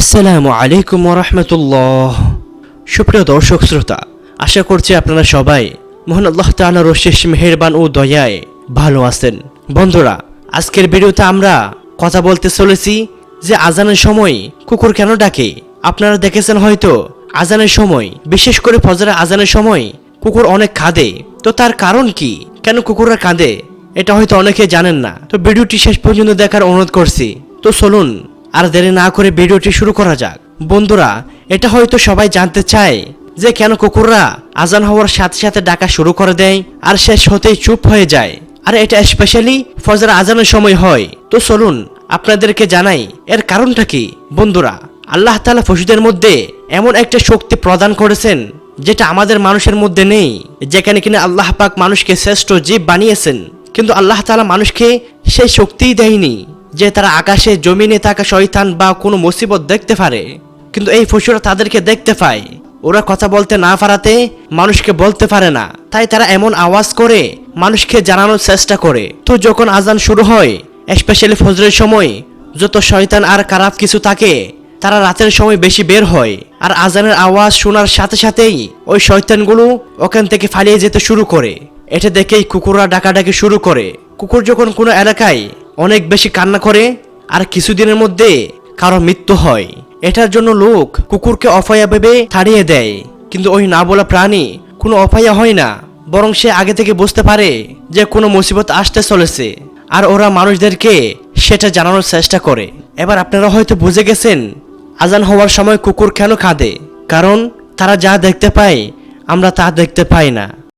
আসসালামু আলাইকুম রহমতুল্লাহ সুপ্রিয় দর্শক শ্রোতা, আশা করছি আপনারা সবাই মোহন আল্লাহ তাআলার শেষ মেহেরবান ও দয়ায় ভালো আছেন। বন্ধুরা, আজকের ভিডিওতে আমরা কথা বলতে চলেছি যে আজানের সময় কুকুর কেন ডাকে। আপনারা দেখেছেন হয়তো আজানের সময়, বিশেষ করে ফজরের আজানের সময় কুকুর অনেক কাঁদে। তো তার কারণ কি? কেন কুকুররা কাঁদে? এটা হয়তো অনেকে জানেন না। তো ভিডিওটি শেষ পর্যন্ত দেখার অনুরোধ করছি। তো চলুন আর দেরি না করে ভিডিওটি শুরু করা যাক। বন্ধুরা, এটা হয়তো সবাই জানতে চায় যে কেন কুকুররা আজান হওয়ার সাথে সাথে ডাকা শুরু করে দেয় আর শেষ হতেই চুপ হয়ে যায়। আর এটা স্পেশালি ফজর আজানের সময় হয়। তো চলুন, আপনাদেরকে জানাই এর কারণটা কি। বন্ধুরা, আল্লাহ তাআলা পশুদের মধ্যে এমন একটা শক্তি প্রদান করেছেন যেটা আমাদের মানুষের মধ্যে নেই, যেখানে কিনা আল্লাহ পাক মানুষকে শ্রেষ্ঠ জীব বানিয়েছেন। কিন্তু আল্লাহ তাআলা মানুষকে সেই শক্তিই দেয়নি। যে তারা আকাশে, জমিনে থাকা শয়তান বা কোনো মুসিবত দেখতে পারে, কিন্তু এই পশুরা তাদেরকে দেখতে পায়। ওরা কথা বলতে না পারাতে মানুষকে বলতে পারে না। তাই তারা এমন আওয়াজ করে, মানুষকে জানানোর চেষ্টা করে। তো যখন আজান শুরু হয় স্পেশালি ফজরের সময়, যত শয়তান আর খারাপ কিছু থাকে, তারা রাতের সময় বেশি বের হয়। আর আজানের আওয়াজ শোনার সাথে সাথেই ওই শয়তানগুলো ওখান থেকে ফালিয়ে যেতে শুরু করে। এটা দেখেই কুকুররা ডাকাডাকি শুরু করে। কুকুর যখন কোনো এলাকায় অনেক বেশি কান্না করে আর কিছুদিনের মধ্যে কারও মৃত্যু হয়। এটার জন্য লোক কুকুরকে অফয়া ভেবে ছাড়িয়ে দেয়। কিন্তু ওই না বলা প্রাণী কোনো অফয়া হয় না, বরং সে আগে থেকে বুঝতে পারে যে কোনো মুসিবত আসতে চলেছে। আর ওরা মানুষদেরকে সেটা জানানোর চেষ্টা করে। এবার আপনারা হয়তো বুঝে গেছেন, আজান হওয়ার সময় কুকুর কেন কাঁদে। কারণ তারা যা দেখতে পায়, আমরা তা দেখতে পাই না।